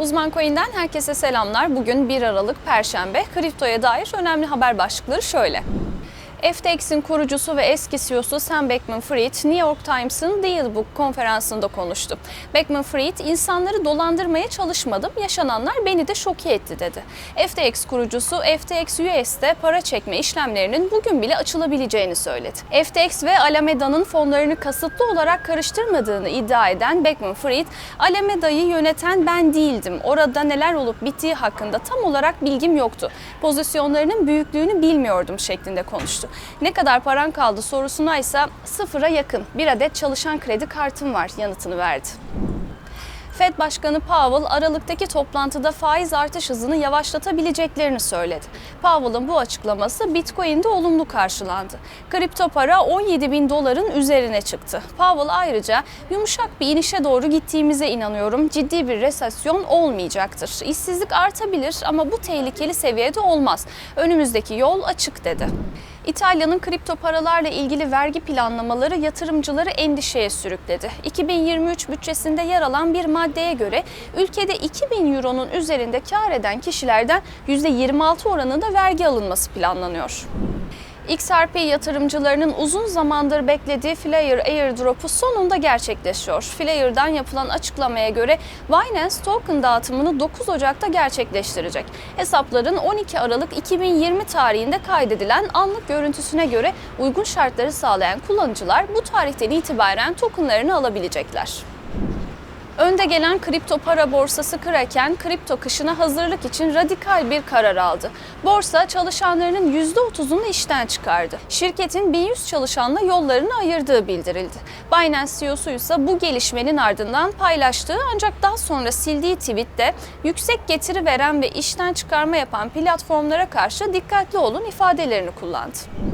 Uzman Coin'den herkese selamlar. Bugün 1 Aralık Perşembe. Kriptoya dair önemli haber başlıkları şöyle. FTX'in kurucusu ve eski CEO'su Sam Bankman-Fried, New York Times'ın Deal Book konferansında konuştu. Bankman-Fried, insanları dolandırmaya çalışmadım, yaşananlar beni de şoke etti dedi. FTX kurucusu FTX US'te para çekme işlemlerinin bugün bile açılabileceğini söyledi. FTX ve Alameda'nın fonlarını kasıtlı olarak karıştırmadığını iddia eden Bankman-Fried, Alameda'yı yöneten ben değildim. Orada neler olup bittiği hakkında tam olarak bilgim yoktu. Pozisyonlarının büyüklüğünü bilmiyordum şeklinde konuştu. Ne kadar paran kaldı sorusuna ise sıfıra yakın bir adet çalışan kredi kartım var yanıtını verdi. Fed Başkanı Powell Aralık'taki toplantıda faiz artış hızını yavaşlatabileceklerini söyledi. Powell'ın bu açıklaması Bitcoin'de olumlu karşılandı. Kripto para 17 bin doların üzerine çıktı. Powell ayrıca yumuşak bir inişe doğru gittiğimize inanıyorum. Ciddi bir resesyon olmayacaktır. İşsizlik artabilir ama bu tehlikeli seviyede olmaz. Önümüzdeki yol açık dedi. İtalya'nın kripto paralarla ilgili vergi planlamaları yatırımcıları endişeye sürükledi. 2023 bütçesinde yer alan bir maddeye göre ülkede 2000 euronun üzerinde kar eden kişilerden %26 oranında vergi alınması planlanıyor. XRP yatırımcılarının uzun zamandır beklediği Flyer airdrop'u sonunda gerçekleşiyor. Flyer'dan yapılan açıklamaya göre Binance token dağıtımını 9 Ocak'ta gerçekleştirecek. Hesapların 12 Aralık 2020 tarihinde kaydedilen anlık görüntüsüne göre uygun şartları sağlayan kullanıcılar bu tarihten itibaren tokenlarını alabilecekler. Önde gelen kripto para borsası Kraken, kripto kışına hazırlık için radikal bir karar aldı. Borsa çalışanlarının %30'unu işten çıkardı. Şirketin 1100 çalışanla yollarını ayırdığı bildirildi. Binance CEO'su ise bu gelişmenin ardından paylaştığı ancak daha sonra sildiği tweette yüksek getiri veren ve işten çıkarma yapan platformlara karşı dikkatli olun ifadelerini kullandı.